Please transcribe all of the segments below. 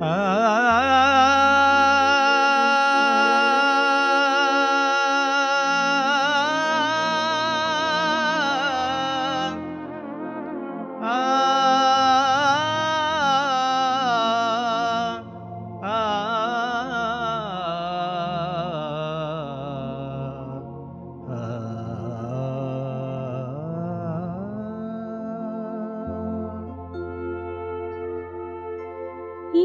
啊啊啊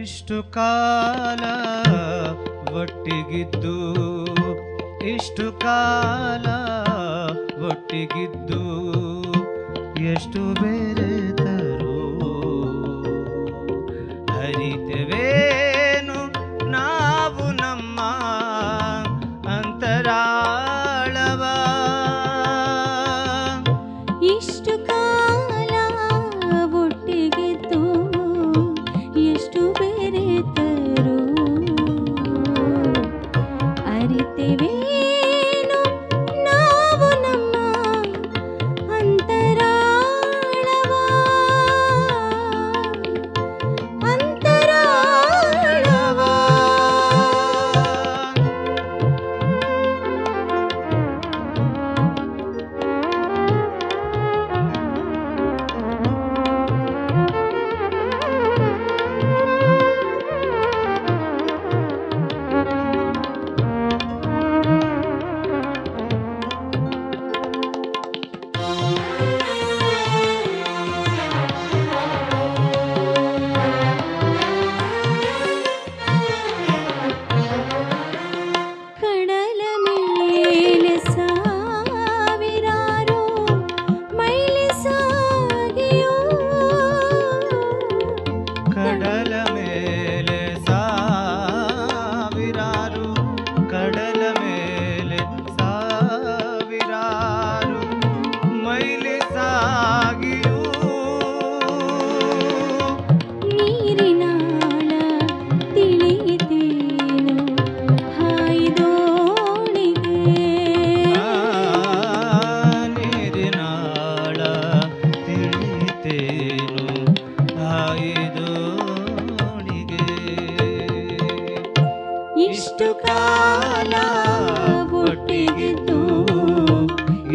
ಇಷ್ಟು ಕಾಲ ಒಟ್ಟಿಗಿದ್ದು ಇಷ್ಟು ಕಾಲ ಒಟ್ಟಿಗಿದ್ದು ಎಷ್ಟು ಬೇರೆ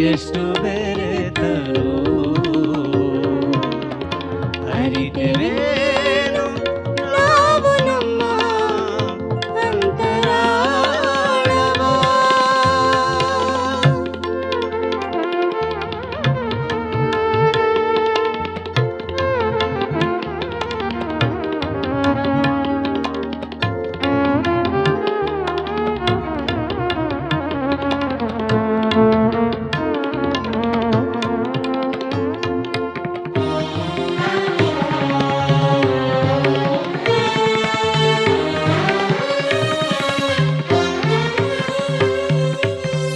ಎಷ್ಟು ಬೇಗ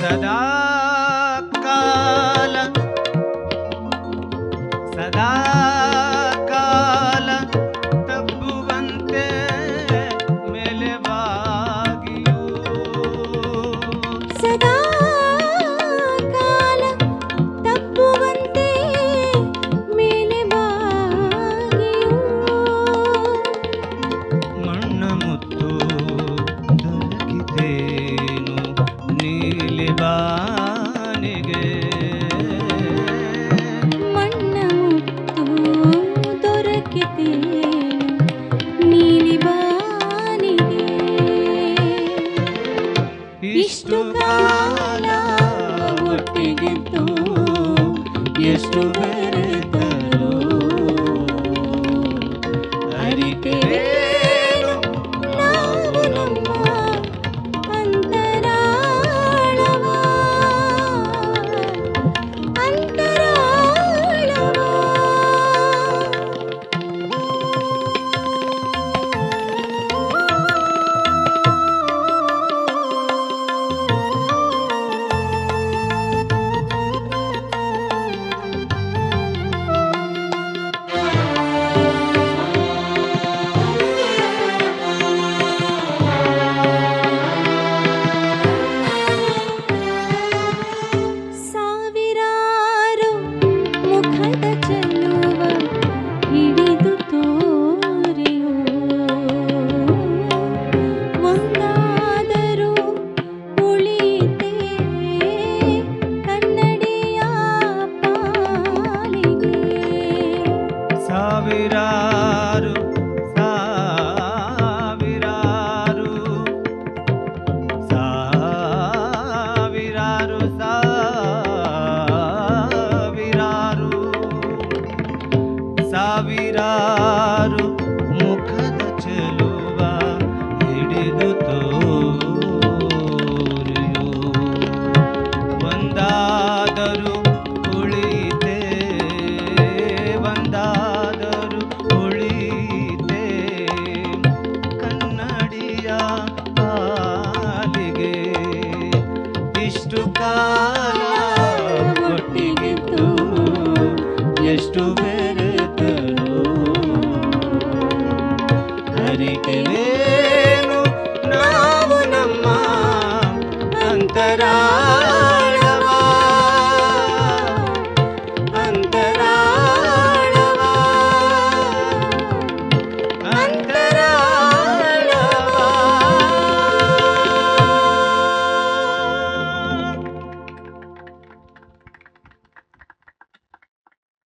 સદા ಇಷ್ಟು ಕಾಲ ಒಟ್ಟಿಗಿತ್ತು ಎಷ್ಟು ಬೇರೆ